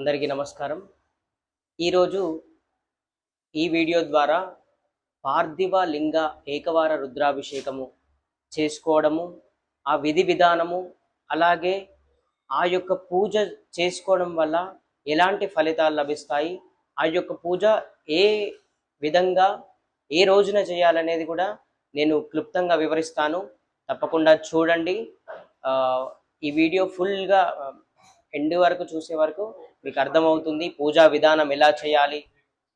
అందరికీ నమస్కారం. ఈరోజు ఈ వీడియో ద్వారా పార్థివ లింగ ఏకవార రుద్రాభిషేకము చేసుకోవడము ఆ విధి విధానము అలాగే ఆ యొక్క పూజ చేసుకోవడం వల్ల ఎలాంటి ఫలితాలు లభిస్తాయి ఆ యొక్క పూజ ఏ విధంగా ఏ రోజున చేయాలనేది కూడా నేను క్లుప్తంగా వివరిస్తాను. తప్పకుండా చూడండి. ఈ వీడియో ఫుల్గా ఎండ్ వరకు చూసే వరకు మీకు అర్థమవుతుంది పూజా విధానం ఎలా చేయాలి.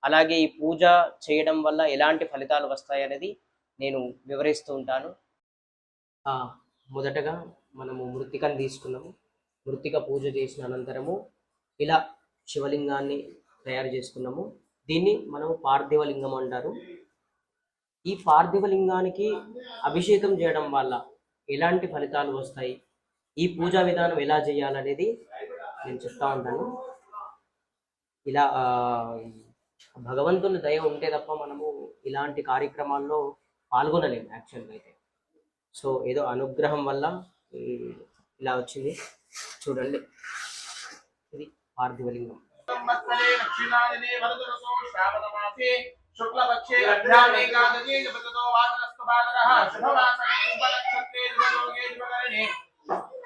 అలాగే ఈ పూజ చేయడం వల్ల ఎలాంటి ఫలితాలు వస్తాయి అనేది నేను వివరిస్తూ ఉంటాను. మొదటగా మనము మృతికను తీసుకున్నాము. మృతిక పూజ చేసిన అనంతరము ఇలా శివలింగాన్ని తయారు చేసుకున్నాము. దీన్ని మనము పార్థివ లింగం అంటారు. ఈ పార్థివ లింగానికి అభిషేకం చేయడం వల్ల ఎలాంటి ఫలితాలు వస్తాయి? ఈ పూజా విధానం ఎలా చేయాలనేది నేను చెప్తా ఉంటాను ఇలా భగవంతుని దయ ఉంటే తప్ప మనము ఇలాంటి కార్యక్రమాల్లో పాల్గొనలేము యాక్చువల్గా అయితే. సో ఏదో అనుగ్రహం వల్ల ఇలా వచ్చింది. చూడండి. ఇది పార్థివలింగం. సంవత్సరే దక్షిణాయనే వరదరసో శ్రావణమాసే శుక్లపక్షే అభ్యామేకాదశే జపతతో వాసనస్తు భాగరః శుభవాసనే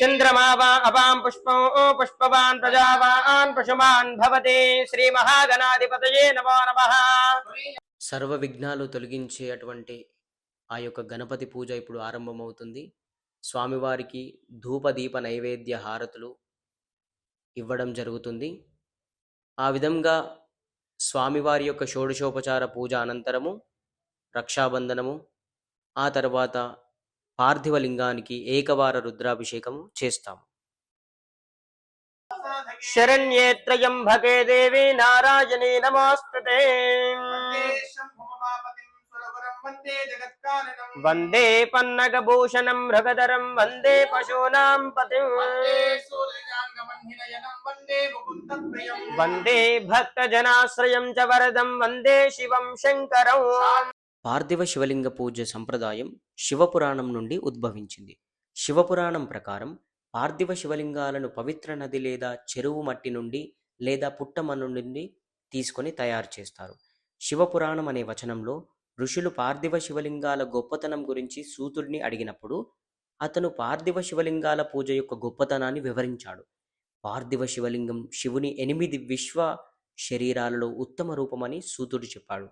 చంద్రమా వా అపాం పుష్పం పుష్పవాన్ ప్రజావాన్ పశుమాన్ భవతి శ్రీ మహాగణాధిపతయే నమో నమః సర్వ విఘ్నాలు తొలగించే అటువంటి ఆ యొక్క గణపతి పూజ ఇప్పుడు ఆరంభమవుతుంది. స్వామివారికి ధూపదీప నైవేద్య హారతులు ఇవ్వడం జరుగుతుంది. ఆ విధంగా స్వామివారి యొక్క షోడశోపచార పూజ అనంతరము రక్షాబంధనము ఆ తర్వాత పార్థివలింగానికి ఏకవార రుద్రాభిషేకము చేస్తాము. శరణ్యే త్రయంబకే దేవి నారాయణీ నమోస్తుతే. వందే పన్నగభూషణం మృగధరం వందే పశూనాం పతి. వందే భక్తజనాశ్రయం చ వరదం వందే శివం శంకరం. పార్థివ శివలింగ పూజ సంప్రదాయం శివపురాణం నుండి ఉద్భవించింది. శివపురాణం ప్రకారం పార్థివ శివలింగాలను పవిత్ర నది లేదా చెరువు మట్టి నుండి లేదా పుట్టమ నుండి తీసుకొని తయారు చేస్తారు. శివపురాణం అనే వచనంలో ఋషులు పార్థివ శివలింగాల గొప్పతనం గురించి సూతుడిని అడిగినప్పుడు అతను పార్థివ శివలింగాల పూజ యొక్క గొప్పతనాన్ని వివరించాడు. పార్థివ శివలింగం శివుని ఎనిమిది విశ్వ శరీరాలలో ఉత్తమ రూపమని సూతుడు చెప్పాడు.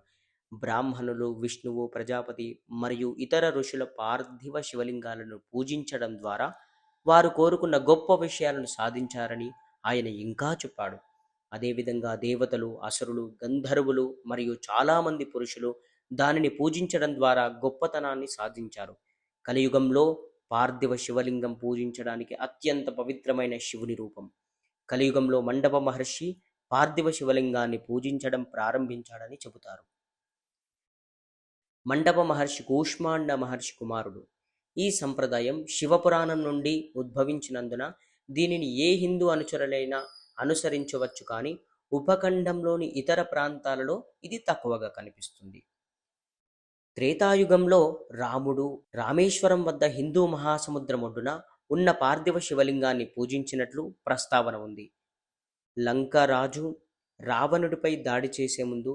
బ్రాహ్మణులు విష్ణువు ప్రజాపతి మరియు ఇతర ఋషుల పార్థివ శివలింగాలను పూజించడం ద్వారా వారు కోరుకున్న గొప్ప విషయాలను సాధించారని ఆయన ఇంకా చెప్పాడు. అదేవిధంగా దేవతలు అసురులు గంధర్వులు మరియు చాలామంది పురుషులు దానిని పూజించడం ద్వారా గొప్పతనాన్ని సాధించారు. కలియుగంలో పార్థివ శివలింగం పూజించడానికి అత్యంత పవిత్రమైన శివుని రూపం. కలియుగంలో మండప మహర్షి పార్థివ శివలింగాన్ని పూజించడం ప్రారంభించాడని చెబుతారు. మండప మహర్షి కూష్మాండ మహర్షి కుమారుడు. ఈ సంప్రదాయం శివపురాణం నుండి ఉద్భవించినందున దీనిని ఏ హిందూ అనుచరులైనా అనుసరించవచ్చు కానీ ఉపఖండంలోని ఇతర ప్రాంతాలలో ఇది తక్కువగా కనిపిస్తుంది. త్రేతాయుగంలో రాముడు రామేశ్వరం వద్ద హిందూ మహాసముద్రం ఒడ్డున ఉన్న పార్థివ శివలింగాన్ని పూజించినట్లు ప్రస్తావన ఉంది. లంక రాజు రావణుడిపై దాడి చేసే ముందు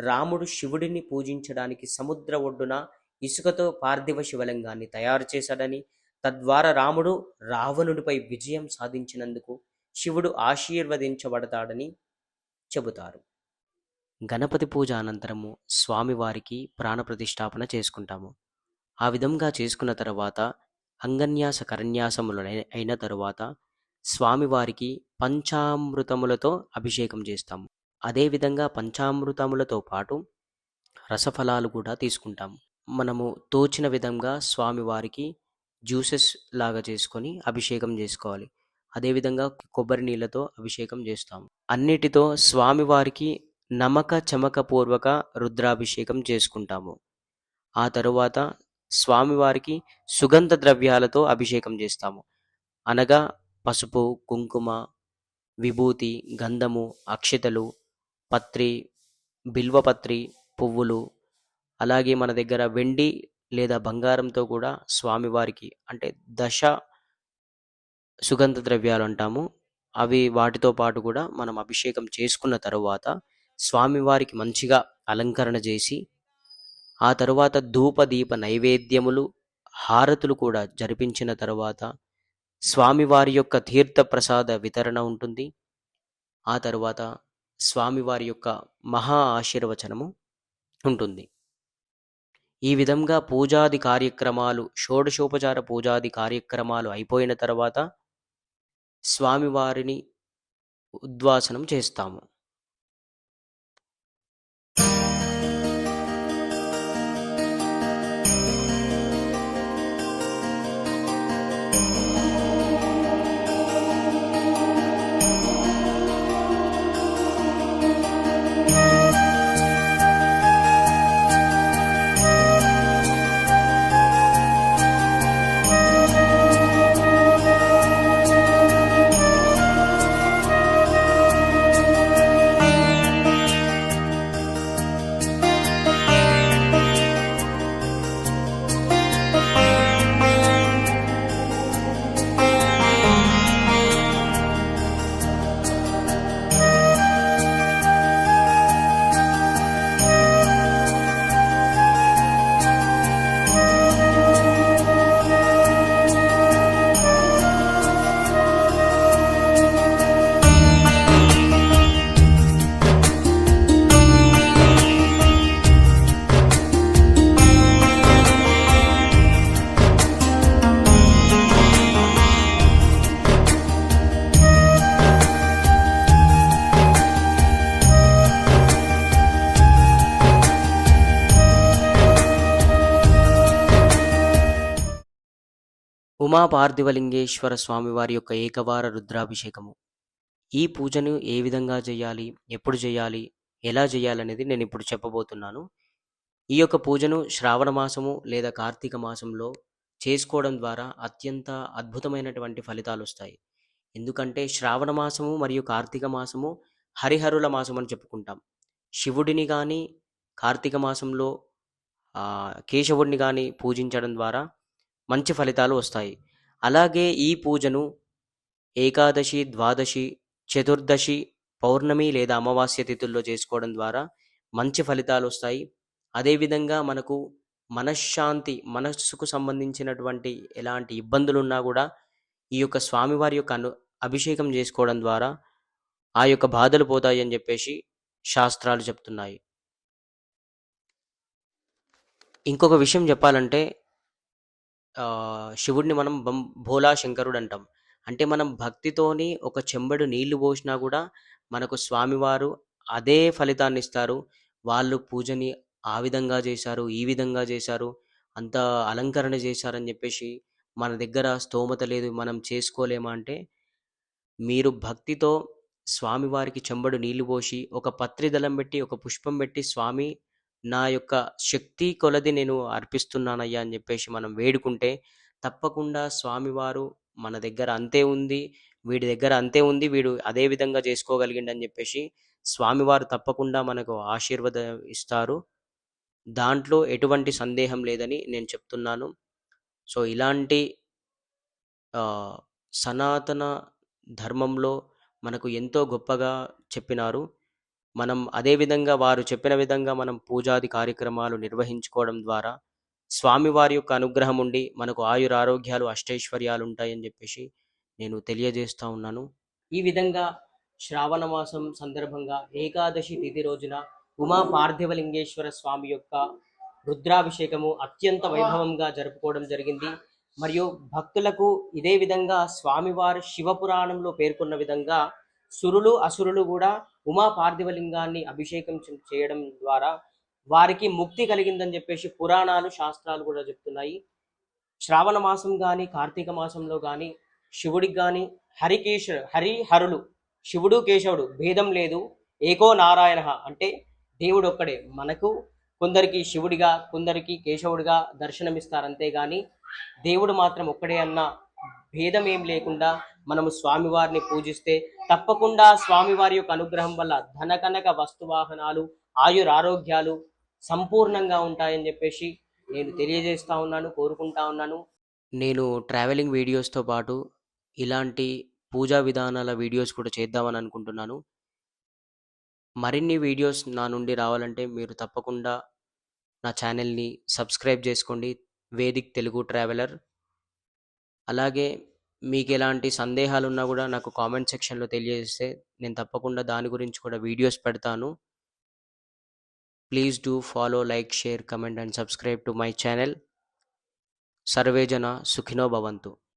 రాముడు శివుడిని పూజించడానికి సముద్ర ఒడ్డున ఇసుకతో పార్థివ శివలింగాన్ని తయారు చేశాడని తద్వారా రాముడు రావణుడిపై విజయం సాధించినందుకు శివుడు ఆశీర్వదించబడతాడని చెబుతారు. గణపతి పూజ అనంతరము స్వామివారికి ప్రాణప్రతిష్ఠాపన చేసుకుంటాము. ఆ విధంగా చేసుకున్న తర్వాత అంగన్యాస కరన్యాసములు అయిన తరువాత స్వామివారికి పంచామృతములతో అభిషేకం చేస్తాము. అదేవిధంగా పంచామృతములతో పాటు రసఫలాలు కూడా తీసుకుంటాం మనము తోచిన విధంగా స్వామివారికి జ్యూసెస్ లాగా చేసుకొని అభిషేకం చేసుకోవాలి. అదేవిధంగా కొబ్బరి నీళ్ళతో అభిషేకం చేస్తాము. అన్నిటితో స్వామివారికి నమక చమక పూర్వక రుద్రాభిషేకం చేసుకుంటాము. ఆ తరువాత స్వామివారికి సుగంధ ద్రవ్యాలతో అభిషేకం చేస్తాము. అనగా పసుపు కుంకుమ విభూతి గంధము అక్షతలు పత్రి బిల్వపత్రి పువ్వులు అలాగే మన దగ్గర వెండి లేదా బంగారంతో కూడా స్వామివారికి అంటే దశ సుగంధ ద్రవ్యాలు అంటాము. అవి వాటితో పాటు కూడా మనం అభిషేకం చేసుకున్న తరువాత స్వామివారికి మంచిగా అలంకరణ చేసి ఆ తరువాత ధూప దీప నైవేద్యములు హారతులు కూడా జరిపించిన తరువాత స్వామివారి యొక్క తీర్థ ప్రసాద వితరణ ఉంటుంది. ఆ తరువాత స్వామివారి యొక్క మహా ఆశీర్వచనము ఉంటుంది. ఈ విధంగా పూజాది కార్యక్రమాలు షోడశోపచార పూజాది కార్యక్రమాలు అయిపోయిన తర్వాత స్వామివారిని ఉద్వాసనం చేస్తాము. ఉమాపార్థివలింగేశ్వర స్వామివారి యొక్క ఏకవార రుద్రాభిషేకము. ఈ పూజను ఏ విధంగా చేయాలి? ఎప్పుడు చేయాలి? ఎలా చేయాలనేది నేను ఇప్పుడు చెప్పబోతున్నాను. ఈ యొక్క పూజను శ్రావణ మాసము లేదా కార్తీక మాసంలో చేసుకోవడం ద్వారా అత్యంత అద్భుతమైనటువంటి ఫలితాలు వస్తాయి. ఎందుకంటే శ్రావణ మాసము మరియు కార్తీక మాసము హరిహరుల మాసం అని చెప్పుకుంటాం. శివుడిని కానీ కార్తీక మాసంలో కేశవుడిని కానీ పూజించడం ద్వారా మంచి ఫలితాలు వస్తాయి. అలాగే ఈ పూజను ఏకాదశి ద్వాదశి చతుర్దశి పౌర్ణమి లేదా అమావాస్య తిథుల్లో చేసుకోవడం ద్వారా మంచి ఫలితాలు వస్తాయి. అదేవిధంగా మనకు మనశ్శాంతి మనస్సుకు సంబంధించినటువంటి ఎలాంటి ఇబ్బందులు ఉన్నా కూడా ఈ యొక్క స్వామివారి యొక్క అను అభిషేకం చేసుకోవడం ద్వారా ఆ యొక్క బాధలు పోతాయి అని చెప్పేసి శాస్త్రాలు చెప్తున్నాయి. ఇంకొక విషయం చెప్పాలంటే శివుడిని మనం బం భోలా శంకరుడు అంటాం అంటే మనం భక్తితోని ఒక చెంబడు నీళ్ళు పోసినా కూడా మనకు స్వామివారు అదే ఫలితాన్ని ఇస్తారు వాళ్ళు పూజని ఆ విధంగా చేశారు ఈ విధంగా చేశారు అంత అలంకరణ చేశారని చెప్పేసి మన దగ్గర స్తోమత లేదు మనం చేసుకోలేమా అంటే మీరు భక్తితో స్వామివారికి చెంబడు నీళ్ళు పోసి ఒక పత్రి దళం పెట్టి ఒక పుష్పం పెట్టి స్వామి నా యొక్క శక్తి కొలది నేను అర్పిస్తున్నానయ్యా అని చెప్పేసి మనం వేడుకుంటే తప్పకుండా స్వామివారు మన దగ్గర అంతే ఉంది వీడి దగ్గర అంతే ఉంది వీడు అదే విధంగా చేసుకోగలిగిండి అని చెప్పేసి స్వామివారు తప్పకుండా మనకు ఆశీర్వాదం ఇస్తారు. దాంట్లో ఎటువంటి సందేహం లేదని నేను చెప్తున్నాను. సో ఇలాంటి సనాతన ధర్మంలో మనకు ఎంతో గొప్పగా చెప్పినారు. మనం అదే విధంగా వారు చెప్పిన విధంగా మనం పూజాది కార్యక్రమాలు నిర్వహించుకోవడం ద్వారా స్వామివారి యొక్క అనుగ్రహం ఉండి మనకు ఆయుర ఆరోగ్యాలు అష్టైశ్వర్యాలు ఉంటాయని చెప్పేసి నేను తెలియజేస్తూ ఉన్నాను. ఈ విధంగా శ్రావణ మాసం సందర్భంగా ఏకాదశి తిథి రోజున ఉమా పార్థివలింగేశ్వర స్వామి యొక్క రుద్రాభిషేకము అత్యంత వైభవంగా జరుపుకోవడం జరిగింది. మరియు భక్తులకు ఇదే విధంగా స్వామివారు శివపురాణంలో పేర్కొన్న విధంగా సురులు అసురులు కూడా ఉమా పార్థివలింగాన్ని అభిషేకం చేయడం ద్వారా వారికి ముక్తి కలిగిందని చెప్పేసి పురాణాలు శాస్త్రాలు కూడా చెప్తున్నాయి. శ్రావణ మాసం కానీ కార్తీక మాసంలో కానీ శివుడికి కానీ హరికేశ హరి హరులు శివుడు కేశవుడు భేదం లేదు. ఏకో నారాయణ అంటే దేవుడు ఒక్కడే మనకు కొందరికి శివుడిగా కొందరికి కేశవుడిగా దర్శనమిస్తారు అంతేగాని దేవుడు మాత్రం ఒక్కడే అన్న భేదం ఏం లేకుండా మనము స్వామివారిని పూజిస్తే తప్పకుండా స్వామివారి యొక్క అనుగ్రహం వల్ల ధనకనక వస్తువాహనాలు ఆయురారోగ్యాలు సంపూర్ణంగా ఉంటాయని చెప్పేసి నేను తెలియజేస్తా ఉన్నాను కోరుకుంటా ఉన్నాను. నేను ట్రావెలింగ్ వీడియోస్తో పాటు ఇలాంటి పూజా విధానాల వీడియోస్ కూడా చేద్దామని అనుకుంటున్నాను. మరిన్ని వీడియోస్ నా నుండి రావాలంటే మీరు తప్పకుండా నా ఛానల్ని సబ్స్క్రైబ్ చేసుకోండి. వేదిక్ తెలుగు ట్రావెలర్ అలాగే మీకు ఎలాంటి సందేహాలు ఉన్నా కూడా నాకు కామెంట్ సెక్షన్లో తెలియజేస్తే నేను తప్పకుండా దాని గురించి కూడా వీడియోస్ పెడతాను. Please do follow like share comment and subscribe to my channel సర్వేజన సుఖినో భవంతు.